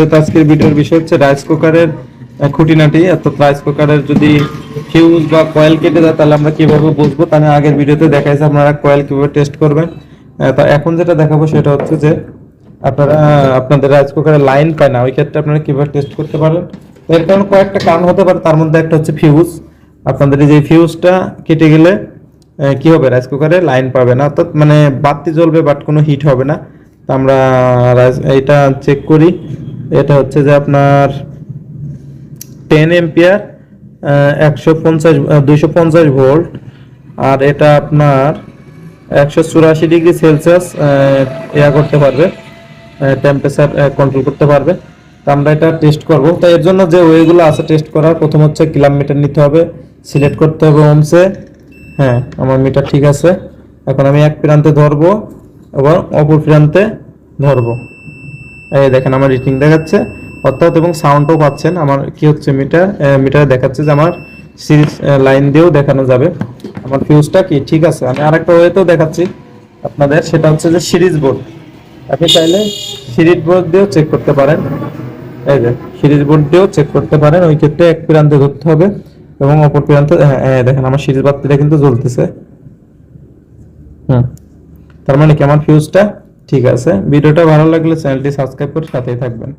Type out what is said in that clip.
ভিডিওতে আজকের ভিডিওর বিষয় হচ্ছে রাইস কুকারের খুঁটিনাটি। অর্থাৎ রাইস কুকারের যদি ফিউজ বা কয়েল কেটে যায় তাহলে আমরা কীভাবে বুঝব? তাহলে আগের ভিডিওতে দেখাইছে, আপনারা কয়েল কীভাবে টেস্ট করবেন। তো এখন যেটা দেখাবো সেটা হচ্ছে যে, আপনারা আপনাদের রাইস কুকারের লাইন পায় না, ওই ক্ষেত্রে আপনারা কীভাবে টেস্ট করতে পারেন? এর কারণ কয়েকটা কারণ হতে পারে, তার মধ্যে একটা হচ্ছে ফিউজ আপনাদের যে ফিউজটা কেটে গেলে কি হবে? রাইস কুকারে লাইন পাবে না, অর্থাৎ মানে বাতি জ্বলবে বাট কোনো হিট হবে না। তো আমরা এটা চেক করি। এটা হচ্ছে যে আপনার টেন এম্পিয়ার একশো পঞ্চাশ দুইশো পঞ্চাশ ভোল্ট আর এটা আপনার একশো চুরাশি ডিগ্রি সেলসিয়াস ইয়া করতে পারবে টেম্পারেচার কন্ট্রোল করতে পারবে। তো আমরা এটা টেস্ট করব। তো এর জন্য যে ওয়েগুলো আছে টেস্ট করার, প্রথম হচ্ছে কিলোমিটার নিতে হবে সিলেক্ট করতে হবে ওমসে হ্যাঁ আমার মিটার ঠিক আছে। এখন আমি এক প্রান্তে ধরবো এবং অপর প্রান্তে ধরবো। এই দেখেন আমার রিডিং দেখাচ্ছে। অর্থাৎ এবং সাউন্ডও পাচ্ছেন। আমার কি হচ্ছে? মিটার মিটারে দেখাচ্ছে যে আমার সিরিজ লাইন দিয়েও দেখানো যাবে। আমার ফিউজটা কি? ঠিক আছে। আমি আরেকটা ওয়েতেও দেখাচ্ছি আপনাদের। সেটা হচ্ছে যে সিরিজ বোর্ড আপনি চাইলে সিরিজ বোর্ড দিয়েও চেক করতে পারেন। এই যে সিরিজ বোর্ড দিয়েও চেক করতে পারেন। ওই ক্ষেত্রে এক প্রান্তে ধরতে হবে এবং অপর প্রান্তে হ্যাঁ দেখেন আমার সিরিজ বাতিটা কিন্তু জ্বলতেছে। হুম। তার মানে কি? আমার ফিউজটা ঠিক আছে। ভিডিওটা ভালো লাগলে চ্যানেলটি সাবস্ক্রাইব করে সাথেই থাকবেন।